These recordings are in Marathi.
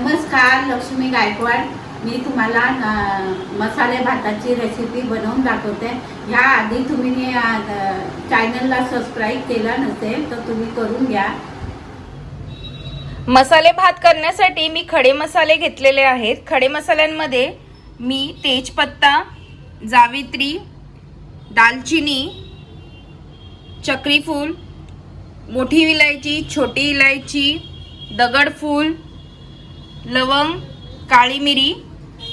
नमस्कार लक्ष्मी गायकवाड. मी तुम्हाला मसाले भाताची रेसिपी बनवून दाखवते. ह्या आधी तुम्ही चॅनलला सबस्क्राईब केला नसेल तर तुम्ही करून घ्या. मसाले भात करण्यासाठी मी खडे मसाले घेतलेले आहेत. खडे मसाल्यांमध्ये मी तेजपत्ता जावित्री दालचिनी चक्रीफूल मोठी इलायची छोटी इलायची दगडफूल लवंग काळी मिरी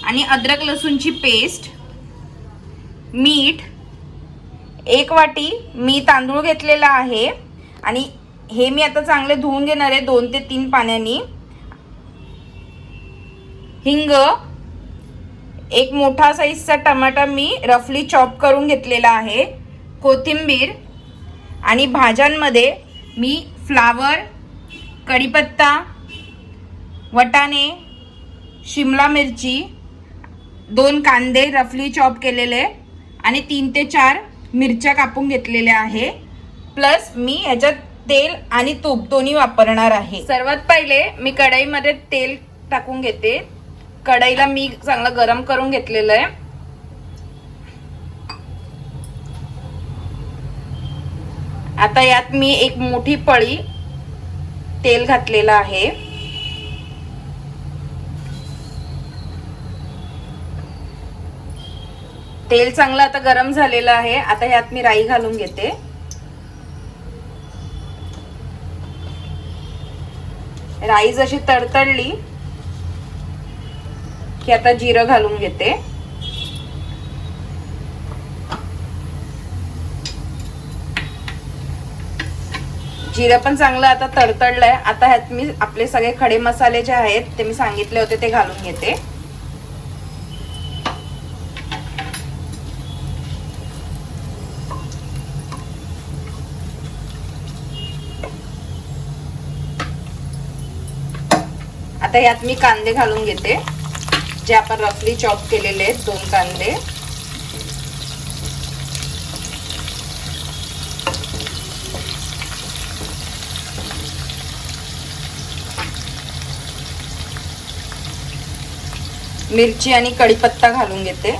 आणि अद्रक लसूणची पेस्ट मीठ एक वाटी मी तांदूळ घेतलेला आहे आणि हे मी आता चांगले धुवून घेणार आहे दोन ते तीन पाण्यानी. हिंग एक मोठा साईजचा टमाटा मी रफली चॉप करून घेतलेला आहे. कोथिंबीर आणि भाज्यांमध्ये मी फ्लावर कढीपत्ता वटाणे शिमला मिरची दोन कांदे रफली चॉप केलेले आणि तीन ते चार मिरच्या कापून घेतलेल्या आहे. प्लस मी ह्याच्यात तेल आणि तूप दोन्ही वापरणार आहे. सर्वात पहिले मी कढईमध्ये तेल टाकून घेते. कढईला मी चांगलं गरम करून घेतलेलं आहे. आता यात मी एक मोठी पळी तेल घातलेलं आहे. तेल चांगलं आता गरम झालेलं आहे. आता ह्यात मी राई घालून घेते. राई जशी तडतडली की आता जिरं घालून घेते. जिरं पण चांगलं आता तडतडलंय. आता ह्यात मी आपले सगळे खडे मसाले जे आहेत ते मी सांगितले होते ते घालून घेते. आता यात मी कांदे घालून घेते जे आपण रफली चॉप केलेले आहेत दोन कांदे. मिरची आणि कढीपत्ता घालून घेते.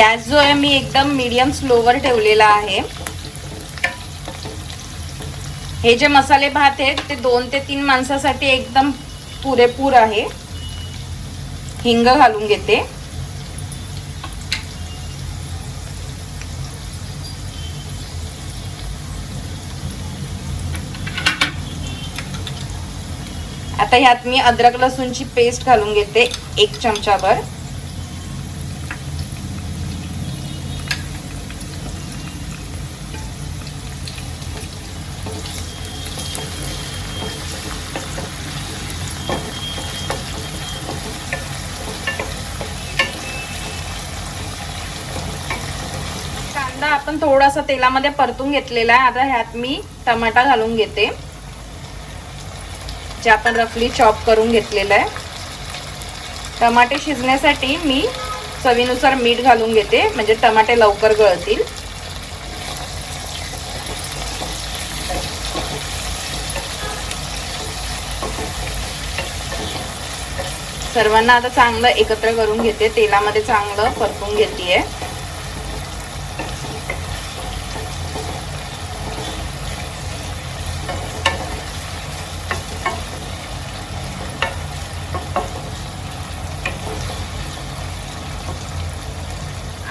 गॅस जो आहे मी एकदम मीडियम स्लोवर ठेवलेला आहे. हे जे मसाले भात आहेत ते दोन ते तीन माणसासाठी एकदम पुरेपूर आहे. हिंग घालून घेते. आता ह्यात मी अद्रक लसूणची पेस्ट घालून घेते एक चमचाभर कांदा आपण थोडासा तेलामध्ये परतून घेतलेला आहे. आता ह्यात मी टमाटा घालून घेते. जे आपण रफली चॉप करून घेतलेलं आहे. टमाटे शिजण्यासाठी मी चवीनुसार मीठ घालून घेते. म्हणजे टमाटे लवकर गळतील. सर्वांना आता चांगलं एकत्र करून घेते. तेलामध्ये चांगलं परतून घेते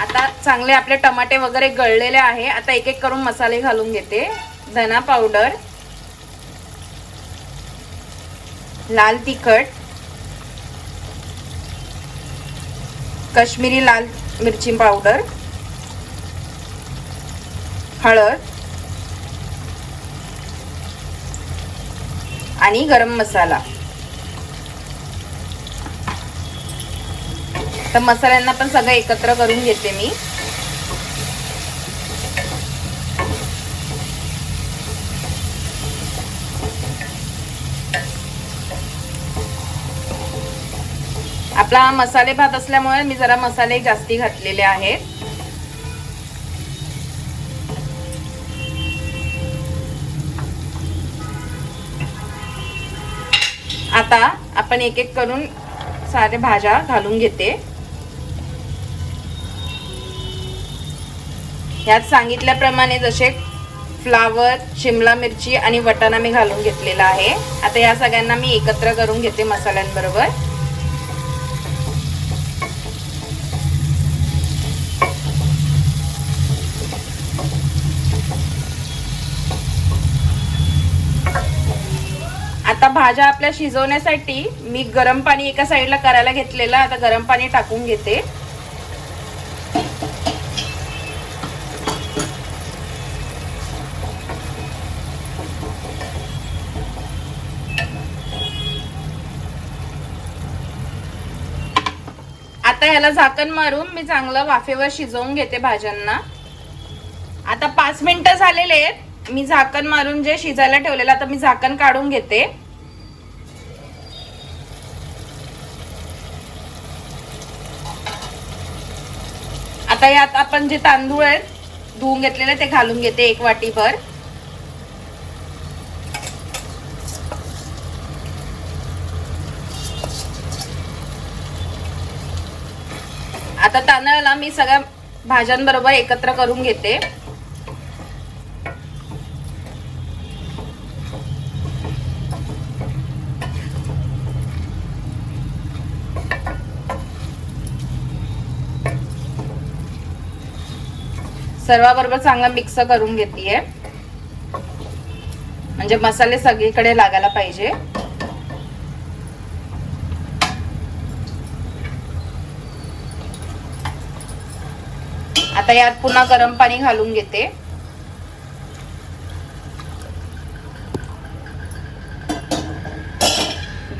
आता चांगले आपले टमाटे वगैरे गळलेले आहे. आता एक एक करून मसाले घालून घेते. धना पावडर. लाल तिखट. काश्मीरी लाल मिरची पावडर. हळद. आणि गरम मसाला. तर मसाल्यांना पण सगळं एकत्र करून घेते मी. आपला मसाले भात असल्यामुळे मी जरा मसाले जास्ती घातलेले आहेत. आता आपण एक एक करून सारे भाज्या घालून घेते. ह्यात सांगितल्याप्रमाणे जसे फ्लावर शिमला मिरची आणि वटाणा मी घालून घेतलेला आहे. आता या सगळ्यांना मी एकत्र करून घेते मसाल्यांबरोबर. भाज्या आपल्या शिजवण्यासाठी मी गरम पाणी एका साईडला करायला घेतलेलं आता गरम पाणी टाकून घेते. आता याला झाकण मारून मी चांगलं वाफेवर शिजवून घेते भाज्यांना. आता पाच मिनिटं झालेले आहेत. मी झाकण मारून जे शिजायला ठेवलेलं आता मी झाकण काढून घेते. आता यात आपण जे तांदूळ आहेत धुवून घेतलेले ते घालून घेते एक वाटीभर. आता तांदळाला मी सगळ्या भाज्यांबरोबर एकत्र करून घेते. सर्वाबरोबर चांगला मिक्स करून घेते म्हणजे मसाले सगळीकडे लागायला पाहिजे. आता यात पुन्हा गरम पाणी घालून घेते.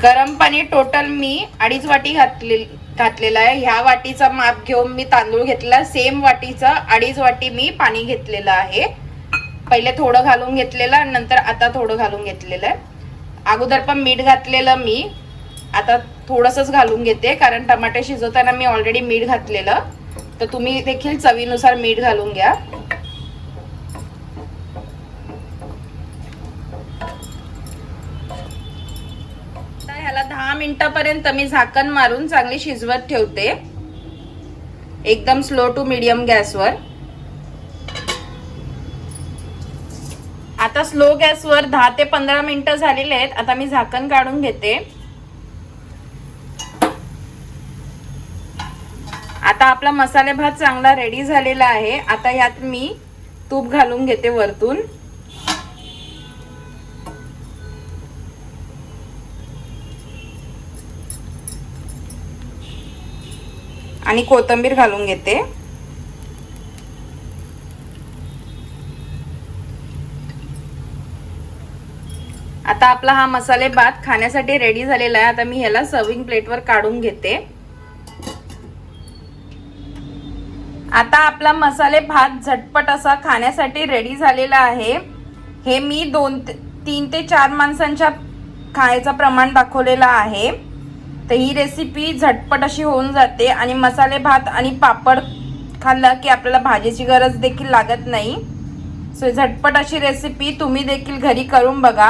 गरम पाणी टोटल मी अडीच वाटी घातलेली घातलेला आहे. ह्या वाटीचा माप घेऊन मी तांदूळ घेतला सेम वाटीचा अडीच वाटी मी पाणी घेतलेलं आहे. पहिले थोडं घालून घेतलेलं आणि नंतर आता थोडं घालून घेतलेलं आहे. अगोदर पण मीठ घातलेलं मी. आता थोडंसंच घालून घेते कारण टमाटे शिजवताना मी ऑलरेडी मीठ घातलेलं. तर तुम्ही देखील चवीनुसार मीठ घालून घ्या आता ह्याला दहा मिनिटापर्यंत मी झाकण मारून चांगली शिजवत ठेवते. एकदम स्लो टू मीडियम गॅसवर. आता स्लो गॅसवर दहा ते पंधरा मिनिटं झालेले आहेत. आता मी झाकण काढून घेते. आता आपला मसाले भात चांगला रेडी झालेला आहे. आता यात मी तूप घालून घेते वरतून. आणि कोथिंबीर घालून घेते. आता आपला हा मसाले भात खाण्यासाठी रेडी झालेला आहे. आता मी ह्याला सर्विंग प्लेटवर काढून घेते. आता आपला मसाले भात झटपट असा खाण्यासाठी रेडी झालेला आहे. हे मी दोन तीन ते चार माणसांच्या खायचं प्रमाण दाखवलेलं आहे. तर ही रेसिपी झटपट अशी होऊन जाते आणि मसाले भात आणि पापड खाल्ला की आपल्याला भाजीची गरज देखील लागत नाही. सो झटपट अशी रेसिपी तुम्ही देखील घरी करून बघा.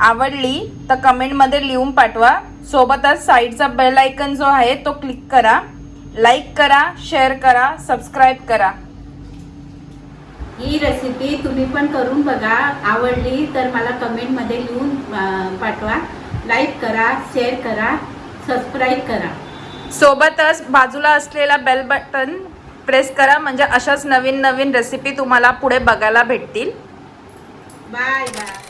आवडली तर कमेंटमध्ये लिहून पाठवा. सोबतच साईडचा बेल आयकन जो आहे तो क्लिक करा. लाईक करा शेअर करा सबस्क्राईब करा. ही रेसिपी तुम्ही पण करून बघा. आवडली तर मला कमेंटमध्ये लिहून पाठवा. लाईक करा शेअर करा. सबस्क्राईब करा. सोबतच बाजूला असलेला बेल बटन प्रेस करा म्हणजे अशाच नवीन नवीन रेसिपी तुम्हाला पुढे बघायला भेटतील. Bye bye